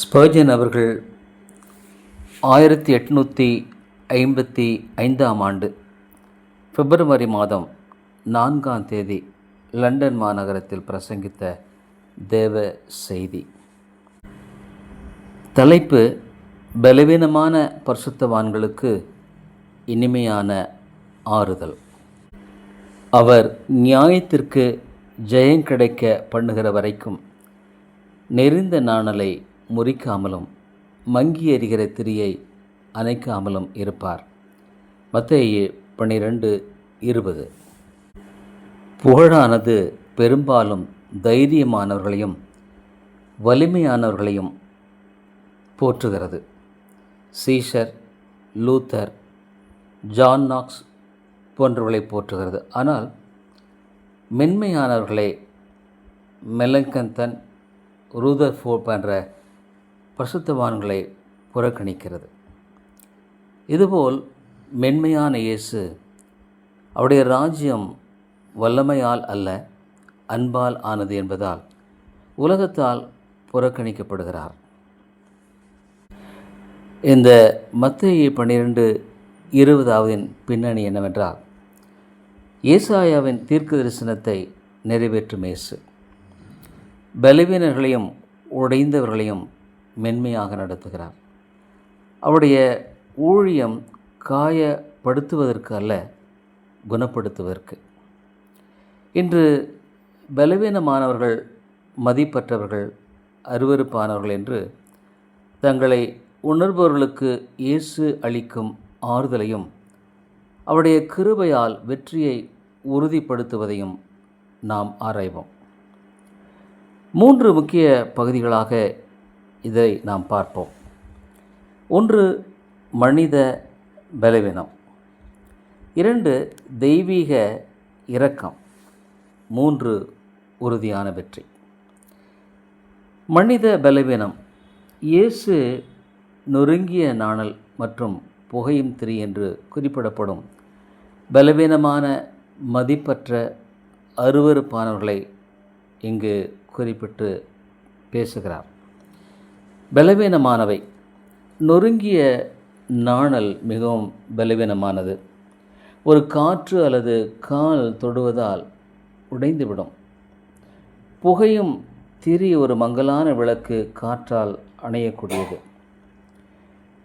Spurgeon அவர்கள் ஆயிரத்தி எட்நூற்றி ஐம்பத்தி ஐந்தாம் ஆண்டு பிப்ரவரி மாதம் நான்காம் தேதி லண்டன் மாநகரத்தில் பிரசங்கித்த தேவ செய்தி. தலைப்பு பலவீனமான பரிசுத்தவான்களுக்கு இனிமையான ஆறுதல். அவர் நியாயத்திற்கு ஜெயம் கிடைக்க பண்ணுகிற வரைக்கும் நெறிந்த நாணலை முறிக்காமலும் மங்கி எறிகிற திரியை அணைக்காமலும் இருப்பார். மத்தேயு பன்னிரெண்டு இருபது. புகழானது பெரும்பாலும் தைரியமானவர்களையும் வலிமையானவர்களையும் போற்றுகிறது. சீஷர் லூத்தர் ஜான் நாக்ஸ் போன்றவர்களை போற்றுகிறது. ஆனால் மென்மையானவர்களை மெலங்கந்தன் ரூதர் ஃபோர் போன்ற பசுத்தவான்களை புறக்கணிக்கிறது. இதுபோல் மென்மையான இயேசு அவருடைய ராஜ்யம் வல்லமையால் அல்ல அன்பால் ஆனது என்பதால் உலகத்தால் புறக்கணிக்கப்படுகிறார். இந்த மத்திய பன்னிரெண்டு இருபதாவதின் பின்னணி என்னவென்றால் ஏசாயாவின் தீர்க்க தரிசனத்தை நிறைவேற்றும் இயேசு. பலவீனர்களையும் உடைந்தவர்களையும் மென்மையாக நடத்துகிறார். அவருடைய ஊழியம் காயப்படுத்துவதற்கு அல்ல குணப்படுத்துவதற்கு. இன்று பலவீனமானவர்கள் மதிப்பற்றவர்கள் அருவருப்பானவர்கள் என்று தங்களை உணர்பவர்களுக்கு இயேசு அளிக்கும் ஆறுதலையும் அவருடைய கிருபையால் வெற்றியை உறுதிப்படுத்துவதையும் நாம் ஆராய்வோம். மூன்று முக்கிய பகுதிகளாக இதை நாம் பார்ப்போம். ஒன்று மனித பலவீனம். இரண்டு தெய்வீக இரக்கம். மூன்று உறுதியான வெற்றி. மனித பலவீனம் இயேசு நொறுங்கிய நாணல் மற்றும் புகையும் திரி என்று குறிப்பிடப்படும் பலவீனமான மதிப்பற்ற அருவறுப்பானவர்களை இங்கு குறிப்பிட்டு பேசுகிறார். பலவீனமானவை. நொறுங்கிய நாணல் மிகவும் பலவீனமானது. ஒரு காற்று அல்லது கால் தொடுவதால் உடைந்துவிடும். புகையும் திரி ஒரு மங்கலான விளக்கு காற்றால் அணையக்கூடியது.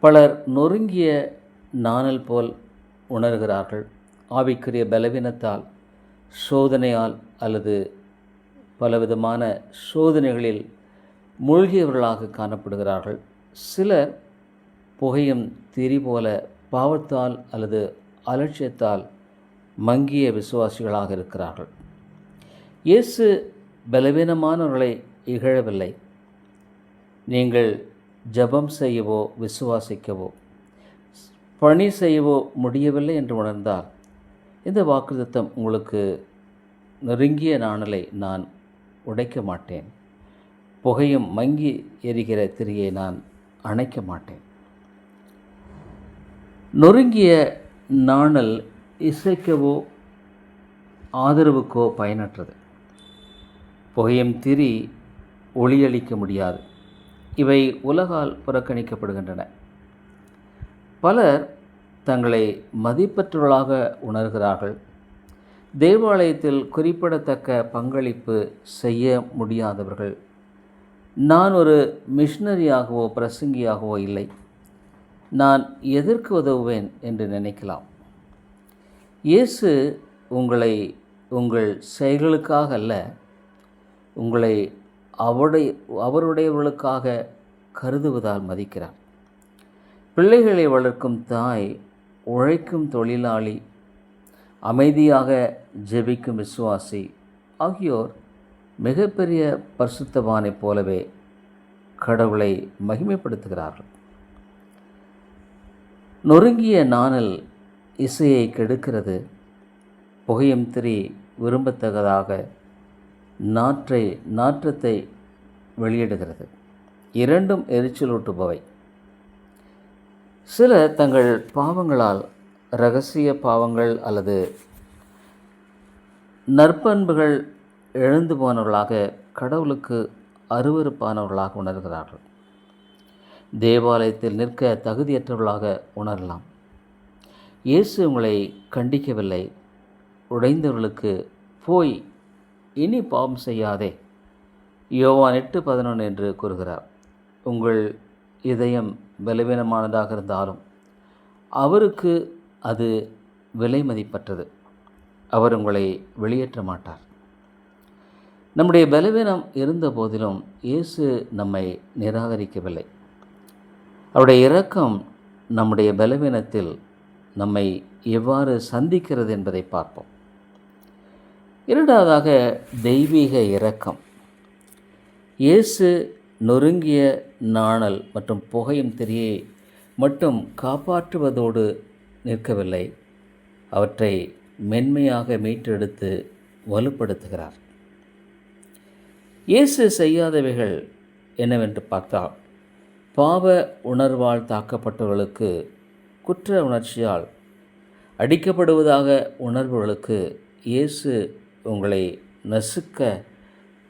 பலர் நொறுங்கிய நாணல் போல் உணர்கிறார்கள். ஆவிக்குரிய பலவீனத்தால் சோதனையால் அல்லது பலவிதமான சோதனைகளில் மூழ்கியவர்களாக காணப்படுகிறார்கள். சிலர் புகையும் திரி போல பாவத்தால் அல்லது அலட்சியத்தால் மங்கிய விசுவாசிகளாக இருக்கிறார்கள். இயேசு பலவீனமானவர்களை இகழவில்லை. நீங்கள் ஜபம் செய்யவோ விசுவாசிக்கவோ பணி செய்யவோ முடியவில்லை என்று உணர்ந்தால் இந்த வாக்குத்தம் உங்களுக்கு நெருங்கிய நாணலை நான் உடைக்க மாட்டேன். புகையும் மங்கி எரிகிற திரியை நான் அணைக்க மாட்டேன். நொறுங்கிய நாணல் இசைக்கவோ ஆதரவுக்கோ பயனற்றது. புகையும் திரி ஒளியளிக்க முடியாது. இவை உலகால் புறக்கணிக்கப்படுகின்றன. பலர் தங்களை மதிப்பற்றவர்களாக உணர்கிறார்கள். தேவாலயத்தில் குறிப்பிடத்தக்க பங்களிப்பு செய்ய முடியாதவர்கள் நான் ஒரு மிஷினரியாகவோ பிரசங்கியாகவோ இல்லை. நான் எதற்கு உதவுவேன் என்று நினைக்கலாம். இயேசு உங்களை உங்கள் செயல்களுக்காக அல்ல உங்களை அவருடைய அவருடையவர்களுக்காக கருதுவதால் மதிக்கிறார். பிள்ளைகளை வளர்க்கும் தாய் உழைக்கும் தொழிலாளி அமைதியாக ஜெபிக்கும் விசுவாசி ஆகியோர் மிகப்பெரிய பரிசுத்தவானைப் போலவே கடவுளை மகிமைப்படுத்துகிறார்கள். நொறுங்கிய நாணல் இசையை கெடுக்கிறது. புகையும் திரி விரும்பத்தக்கதாக நாற்றை நாற்றத்தை வெளியிடுகிறது. இரண்டும் எரிச்சலூட்டுபவை. சில தங்கள் பாவங்களால் ரகசிய பாவங்கள் அல்லது நற்பண்புகள் எழுந்து போனவர்களாக கடவுளுக்கு அருவருப்பானவர்களாக உணர்கிறார்கள். தேவாலயத்தில் நிற்க தகுதியற்றவர்களாக உணரலாம். இயேசு உங்களை கண்டிக்கவில்லை. உடைந்தவர்களுக்கு போய் இனி பாவம் செய்யாதே. யோவான் எட்டு பதினொன்று என்று கூறுகிறார். உங்கள் இதயம் பலவீனமானதாக இருந்தாலும் அவருக்கு அது விலை மதிப்பற்றது அவர் உங்களை வெளியேற்ற மாட்டார். நம்முடைய பலவீனம் இருந்த போதிலும் இயேசு நம்மை நிராகரிக்கவில்லை. அவருடைய இரக்கம் நம்முடைய பலவீனத்தில் நம்மை எவ்வாறு சந்திக்கிறது என்பதை பார்ப்போம். இரண்டாவதாக தெய்வீக இரக்கம். இயேசு நொறுங்கிய நாணல் மற்றும் புகையும் திரியை மட்டும் காப்பாற்றுவதோடு நிற்கவில்லை. அவற்றை மென்மையாக மீட்டெடுத்து வலுப்படுத்துகிறார். இயேசு செய்யாதவைகள் என்னவென்று பார்த்தால் பாவ உணர்வால் தாக்கப்பட்டவர்களுக்கு குற்ற உணர்ச்சியால் அடிக்கப்படுவதாக உணர்வுகளுக்கு இயேசு உங்களை நசுக்க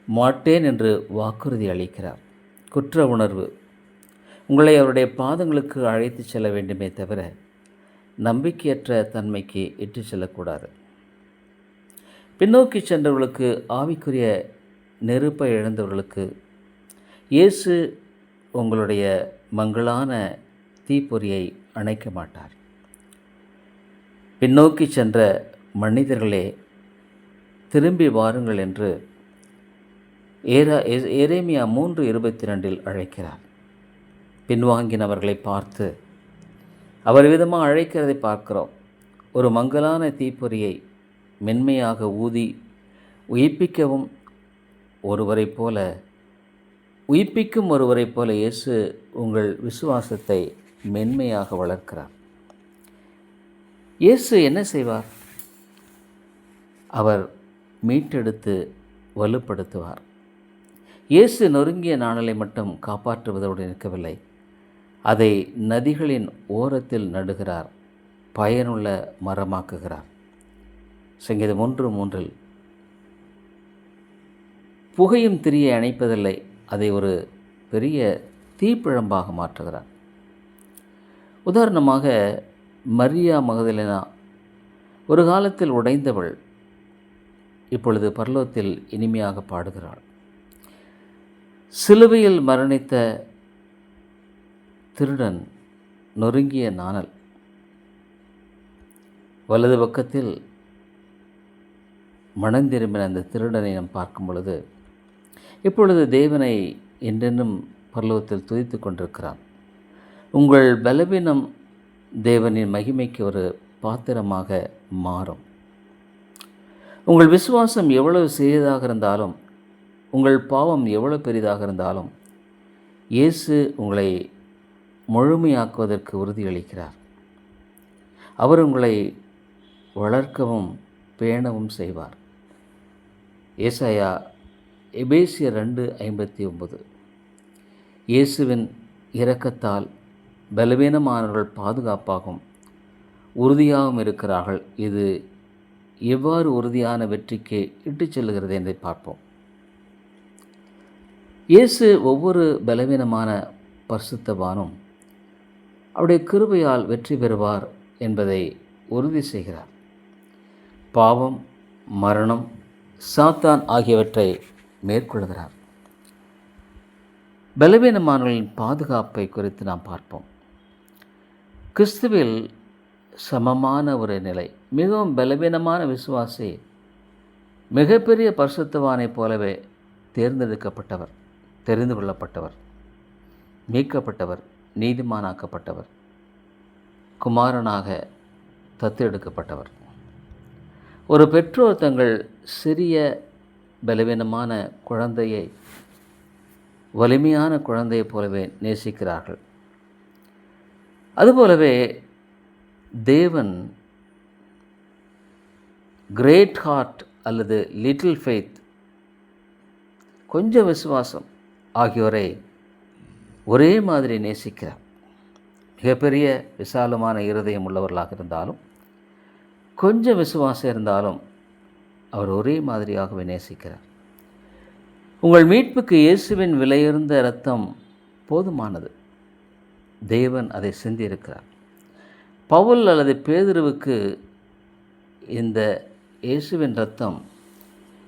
மாட்டேன் என்று வாக்குறுதி அளிக்கிறார். குற்ற உணர்வு. உங்களை அவருடைய பாதங்களுக்கு அழைத்து செல்ல வேண்டுமே தவிர நம்பிக்கையற்ற தன்மைக்கு இட்டு செல்லக்கூடாது. பின்னோக்கி சென்றவர்களுக்கு ஆவிக்குரிய நெருப்பை இழந்தவர்களுக்கு இயேசு உங்களுடைய மங்களான தீப்பொறியை அணைக்க மாட்டார். பின்னோக்கி சென்ற மனிதர்களே திரும்பி வாருங்கள் என்று ஏரா எரேமியா மூன்று இருபத்தி ரெண்டில் அழைக்கிறார். பின்வாங்கினவர்களை பார்த்து அவர் விதமாக அழைக்கிறதை பார்க்கிறோம். ஒரு மங்கலான தீப்பொறியை மென்மையாக ஊதி உயிர்ப்பிக்கவும் ஒருவரைப் போல உயிர்ப்பிக்கும் ஒருவரைப் போல இயேசு உங்கள் விசுவாசத்தை மென்மையாக வளர்க்கிறார். இயேசு என்ன செய்வார்? அவர் மீட்டெடுத்து வலுப்படுத்துவார். இயேசு நொறுங்கிய நாணலை மட்டும் காப்பாற்றுவதோடு நிற்கவில்லை. அதை நதிகளின் ஓரத்தில் நடுகிறார். பயனுள்ள மரமாக்குகிறார். சங்கீதம் ஒன்று மூன்றில் புகையும் திரியை அணைப்பதில்லை. அதை ஒரு பெரிய தீப்பிழம்பாக மாற்றுகிறார். உதாரணமாக மரியா மகதலினா ஒரு காலத்தில் உடைந்தவள் இப்பொழுது பர்லோத்தில் இனிமையாக பாடுகிறாள். சிலுவையில் மரணித்த திருடன் நொறுங்கிய நாணல். வலது பக்கத்தில் மனந்திரும்பின அந்த திருடனை நாம் பார்க்கும் பொழுது இப்பொழுது தேவனை என்றென்றும் பரலோகத்தில் துதித்து கொண்டிருக்கிறான் உங்கள் பலவீனம் தேவனின் மகிமைக்கு ஒரு பாத்திரமாக மாறும். உங்கள் விசுவாசம் எவ்வளவு சிறியதாக இருந்தாலும் உங்கள் பாவம் எவ்வளவு பெரிதாக இருந்தாலும் இயேசு உங்களை முழுமையாக்குவதற்கு உறுதியளிக்கிறார். அவர் உங்களை வளர்க்கவும் பேணவும் செய்வார். ஏசாயா எபேசியர் ரெண்டு ஐம்பத்தி ஒன்பது. இயேசுவின் இரக்கத்தால் பலவீனமானவர்கள் பாதுகாப்பாகவும் உறுதியாகவும் இருக்கிறார்கள். இது எவ்வாறு உறுதியான வெற்றிக்கு இட்டுச் செல்கிறது என்பதை பார்ப்போம். இயேசு ஒவ்வொரு பலவீனமான பரிசுத்தவானும் அவருடைய கிருபையால் வெற்றி பெறுவார் என்பதை உறுதி செய்கிறார். பாவம் மரணம் சாத்தான் ஆகியவற்றை மேற்கொள்கிறார். பலவீனமானவர்களின் பாதுகாப்பை குறித்து நாம் பார்ப்போம். கிறிஸ்துவில் சமமான ஒரு நிலை மிகவும் பலவீனமான விசுவாசி மிகப்பெரிய பரிசுத்தவானைப் போலவே தேர்ந்தெடுக்கப்பட்டவர் தெரிந்து கொள்ளப்பட்டவர் மீட்கப்பட்டவர் நீதிமானாக்கப்பட்டவர் குமாரனாக தத்தெடுக்கப்பட்டவர். ஒரு பெற்றோர் தங்கள் சிறிய பலவீனமான குழந்தையை வலிமையான குழந்தையைப் போலவே நேசிக்கிறார்கள். அதுபோலவே தேவன் கிரேட் ஹார்ட் அல்லது லிட்டில் ஃபெய்த் கொஞ்சம் விசுவாசம் ஆகியோரை ஒரே மாதிரி நேசிக்கிறார். மிகப்பெரிய விசாலமான இருதயம் உள்ளவர்களாக இருந்தாலும் கொஞ்சம் விசுவாசம் இருந்தாலும் அவர் ஒரே மாதிரியாகவே நேசிக்கிறார். உங்கள் மீட்புக்கு இயேசுவின் விலையுறந்த இரத்தம் போதுமானது. தேவன் அதை சிந்தியிருக்கிறார். பவுல் அல்லது பேதுருவுக்கு இந்த இயேசுவின் ரத்தம்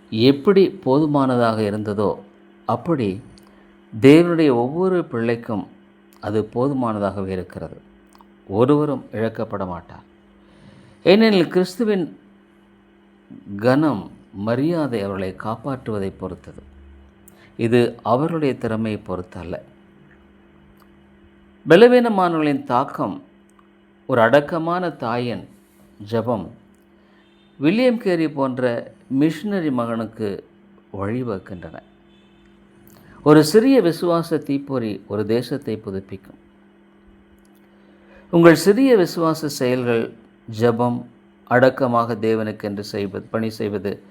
எப்படி போதுமானதாக இருந்ததோ அப்படி தேவனுடைய ஒவ்வொரு பிள்ளைக்கும் அது போதுமானதாகவே இருக்கிறது. ஒருவரும் இழக்கப்பட மாட்டார். ஏனெனில் கிறிஸ்துவின் கனம் மரியாதை அவர்களை காப்பாற்றுவதை பொறுத்தது. இது அவருடைய திறமையை பொறுத்தல்ல பலவீனமானவர்களின் தாக்கம் ஒரு அடக்கமான தாயின் ஜெபம் வில்லியம் கேரி போன்ற மிஷினரி மகனுக்கு வழிவகுக்கின்றன ஒரு சிறிய விசுவாச தீப்பொறி ஒரு தேசத்தை புதுப்பிக்கும். உங்கள் சிறிய விசுவாச செயல்கள் ஜெபம் அடக்கமாக தேவனுக்கென்று செய்வது பணி செய்வது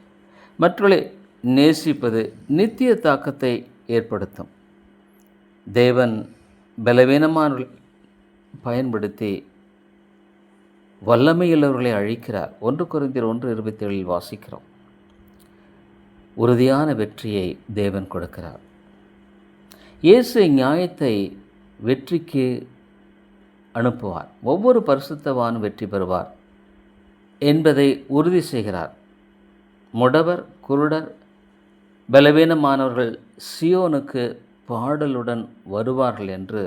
மற்றவர்களை நேசிப்பது நித்திய தாக்கத்தை ஏற்படுத்தும். தேவன் பலவீனமான பயன்படுத்தி வல்லமையுள்ளவர்களை அழிக்கிறார். ஒன்று குறைந்தர் ஒன்று இருபத்தி ஏழில் வாசிக்கிறோம். உறுதியான வெற்றியை தேவன் கொடுக்கிறார். இயேசு நியாயத்தை வெற்றிக்கு அனுப்புவார். ஒவ்வொரு பரிசுத்தவானும் வெற்றி பெறுவார். என்பதை உறுதி செய்கிறார். முடவர் குருடர் பலவீனமானவர்கள் சியோனுக்கு பாடலுடன் வருவார்கள் என்று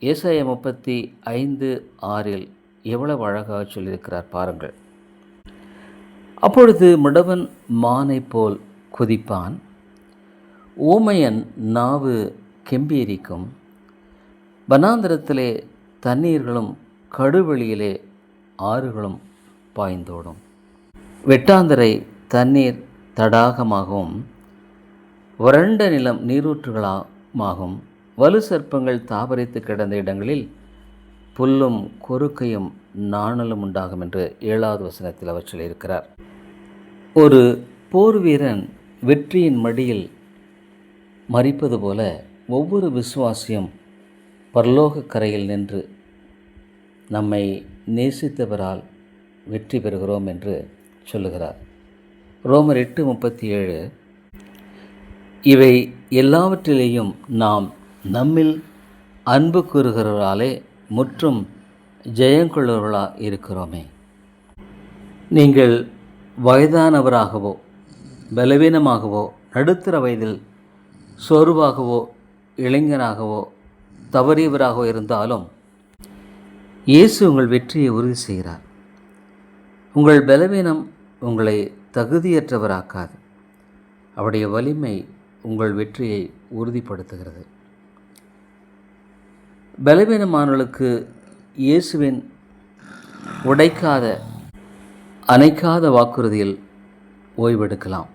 ஏசாய முப்பத்தி ஐந்து ஆறில் எவ்வளவு அழகாக சொல்லியிருக்கிறார் பாருங்கள். அப்பொழுது முடவன் மானை போல் குதிப்பான். ஊமையன் நாவு கெம்பீரிக்கும். வனாந்திரத்திலே தண்ணீர்களும் கடுவெளியிலே ஆறுகளும் பாய்ந்தோடும். வெட்டாந்தரை தண்ணீர் தடாகமாகவும் வறண்ட நிலம் நீரூற்றுகளாகவும் வலு சர்ப்பங்கள் தாபரித்து கிடந்த இடங்களில் புல்லும் கொறுக்கையும் நாணலும் உண்டாகும் என்று ஏழாவது வசனத்தில் அவர் சொல்லியிருக்கிறார். ஒரு போர் வீரன் வெற்றியின் மடியில் மறிப்பது போல ஒவ்வொரு விசுவாசியும் பரலோக கரையில் நின்று நம்மை நேசித்தவரால் வெற்றி பெறுகிறோம் என்று சொல்லுகிறார். ரோமர் எட்டு முப்பத்தி ஏழு இவை எல்லாவற்றிலேயும் நாம் நம்மில் அன்பு கூறுகிறவராலே முற்றும் ஜெயங்கொள்ளவர்களாக இருக்கிறோமே. நீங்கள் வயதானவராகவோ பலவீனமாகவோ நடுத்தர வயதில் சோர்வாகவோ இளைஞராகவோ தவறியவராகவோ இருந்தாலும் இயேசு உங்கள் வெற்றியை உறுதி செய்கிறார். உங்கள் பலவீனம் உங்களை தகுதியற்றவராக்காது. அவருடைய வலிமை உங்கள் வெற்றியை உறுதிப்படுத்துகிறது. பலவீனமானவர்களுக்கு இயேசுவின் உடைக்காத அணைக்காத வாக்குறுதியில் ஓய்வெடுக்கலாம்.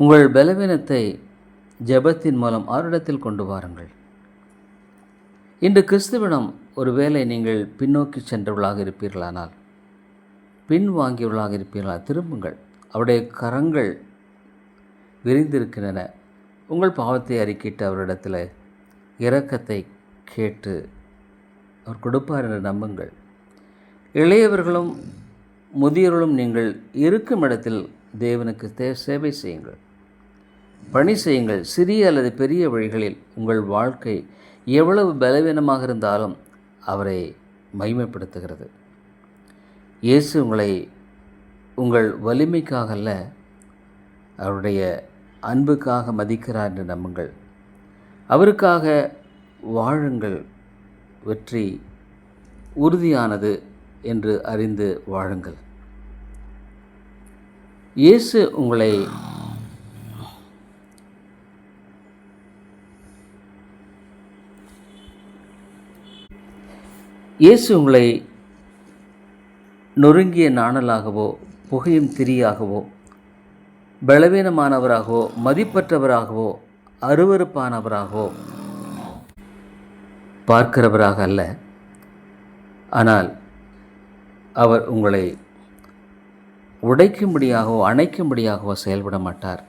உங்கள் பலவீனத்தை ஜெபத்தின் மூலம் ஆரிடத்தில் கொண்டு வாருங்கள். இன்று கிறிஸ்துவிடம் ஒருவேளை நீங்கள் பின்னோக்கி சென்றவர்களாக இருப்பீர்களானால் பின் வாங்கியவர்களாக இருப்பீர்களால் திரும்புங்கள். அவருடைய கரங்கள் விரிந்திருக்கின்றன. உங்கள் பாவத்தை அறிக்கிட்டு அவரிடத்தில் இரக்கத்தை கேட்டு அவர் கொடுப்பார் என்று நம்புங்கள். இளையவர்களும் முதியவர்களும் நீங்கள் இருக்கும் இடத்தில் தேவனுக்கு தே சேவை செய்யுங்கள். பணி செய்யுங்கள். சிறிய அல்லது பெரிய வழிகளில் உங்கள் வாழ்க்கை எவ்வளவு பலவீனமாக இருந்தாலும் அவரை மைமைப்படுத்துகிறது இயேசு உங்களை உங்கள் வலிமைக்காக அல்ல அவருடைய அன்புக்காக மதிக்கிறார் என்று நம்புங்கள். அவருக்காக வாழுங்கள். வெற்றி உறுதியானது என்று அறிந்து வாழுங்கள். இயேசு உங்களை இயேசு உங்களை நொறுங்கிய நாணலாகவோ புகையும் திரியாகவோ பலவீனமானவராகவோ மதிப்பற்றவராகவோ அருவறுப்பானவராகவோ பார்க்கிறவராக அல்ல. ஆனால் அவர் உங்களை உடைக்கும்படியாகவோ அணைக்கும்படியாகவோ செயல்பட மாட்டார்.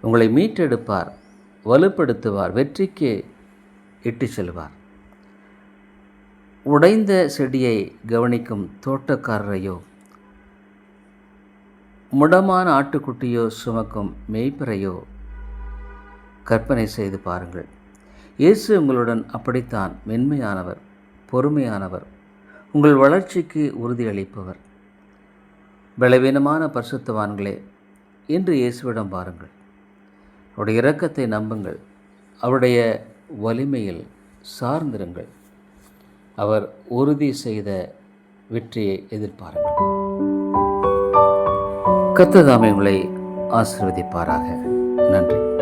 உங்களை மீட்டெடுப்பார் வலுப்படுத்துவார் வெற்றிக்கு இட்டு செல்வார். உடைந்த செடியை கவனிக்கும் தோட்டக்காரரையோ முடமான ஆட்டுக்குட்டியோ சுமக்கும் மேய்ப்பரையோ கற்பனை செய்து பாருங்கள். இயேசு உங்களுடன் அப்படித்தான் மென்மையானவர் பொறுமையானவர். உங்கள் வளர்ச்சிக்கு உறுதியளிப்பவர் பலவீனமான பரிசுத்தவான்களே இன்று இயேசுவிடம் பாருங்கள் அவருடைய இரக்கத்தை நம்புங்கள். அவருடைய வலிமையில் சார்ந்திருங்கள். அவர் உறுதி செய்த வெற்றியை எதிர்பாருங்கள். கத்ததாமை உங்களை ஆசிர்வதிப்பாராக. நன்றி.